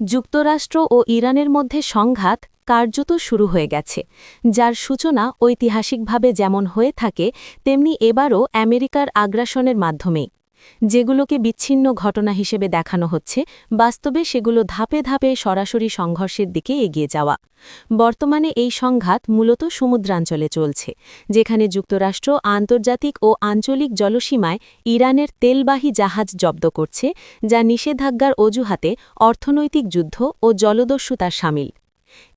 যুক্তরাষ্ট্র ও ইরানের মধ্যে সংঘাত কার্যত শুরু হয়ে গেছে, যার সূচনা ঐতিহাসিকভাবে যেমন হয়ে থাকে, তেমনি এবারও আমেরিকার আগ্রাসনের মাধ্যমেই। যেগুলোকে বিচ্ছিন্ন ঘটনা হিসেবে দেখানো হচ্ছে, বাস্তবে সেগুলো ধাপে ধাপে সরাসরি সংঘর্ষের দিকে এগিয়ে যাওয়া। বর্তমানে এই সংঘাত মূলত সমুদ্রাঞ্চলে চলছে, যেখানে যুক্তরাষ্ট্র আন্তর্জাতিক ও আঞ্চলিক জলসীমায় ইরানের তেলবাহী জাহাজ জব্দ করছে, যা নিষেধাজ্ঞার অজুহাতে অর্থনৈতিক যুদ্ধ ও জলদস্যুতার সামিল।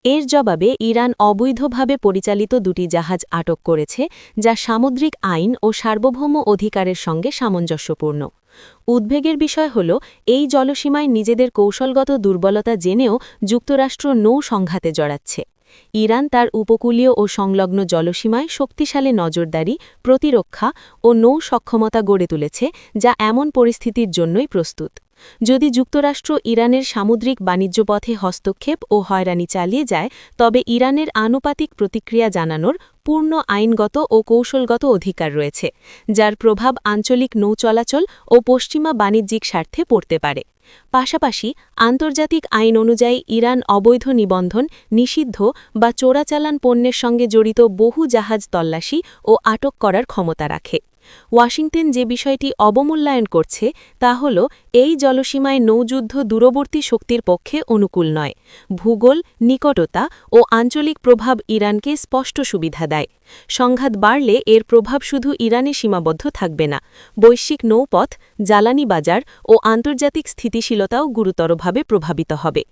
এর জবাবে ইরান অবৈধভাবে পরিচালিত দুটি জাহাজ আটক করেছে, যা সামুদ্রিক আইন ও সার্বভৌম অধিকারের সঙ্গে সামঞ্জস্যপূর্ণ। উদ্বেগের বিষয় হল, এই জলসীমায় নিজেদের কৌশলগত দুর্বলতা জেনেও যুক্তরাষ্ট্র নৌ সংঘাতে জড়াচ্ছে। ইরান তার উপকূলীয় ও সংলগ্ন জলসীমায় শক্তিশালী নজরদারি, প্রতিরক্ষা ও নৌ সক্ষমতা গড়ে তুলেছে, যা এমন পরিস্থিতির জন্যই প্রস্তুত। যদি যুক্তরাষ্ট্র ইরানের সামুদ্রিক বাণিজ্যপথে হস্তক্ষেপ ও হয়রানি চালিয়ে যায়, তবে ইরানের আনুপাতিক প্রতিক্রিয়া জানানোর পূর্ণ আইনগত ও কৌশলগত অধিকার রয়েছে, যার প্রভাব আঞ্চলিক নৌ চলাচল ও পশ্চিমা বাণিজ্যিক স্বার্থে পড়তে পারে। পাশাপাশি, আন্তর্জাতিক আইন অনুযায়ী ইরান অবৈধ নিবন্ধন, নিষিদ্ধ বা চোরাচালান পণ্যের সঙ্গে জড়িত বহু জাহাজ তল্লাশি ও আটক করার ক্ষমতা রাখে। ওয়াশিংটন যে বিষয়টি অবমূল্যায়ন করছে, তা হল, এই জলসীমায় নৌযুদ্ধ দূরবর্তী শক্তির পক্ষে অনুকূল নয়। ভূগোল, নিকটতা ও আঞ্চলিক প্রভাব ইরানকে স্পষ্ট সুবিধা দেয়। সংঘাত বাড়লে এর প্রভাব শুধু ইরানে সীমাবদ্ধ থাকবে না, বৈশ্বিক নৌপথ, জ্বালানি বাজার ও আন্তর্জাতিক স্থিতিশীলতাও গুরুতরভাবে প্রভাবিত হবে।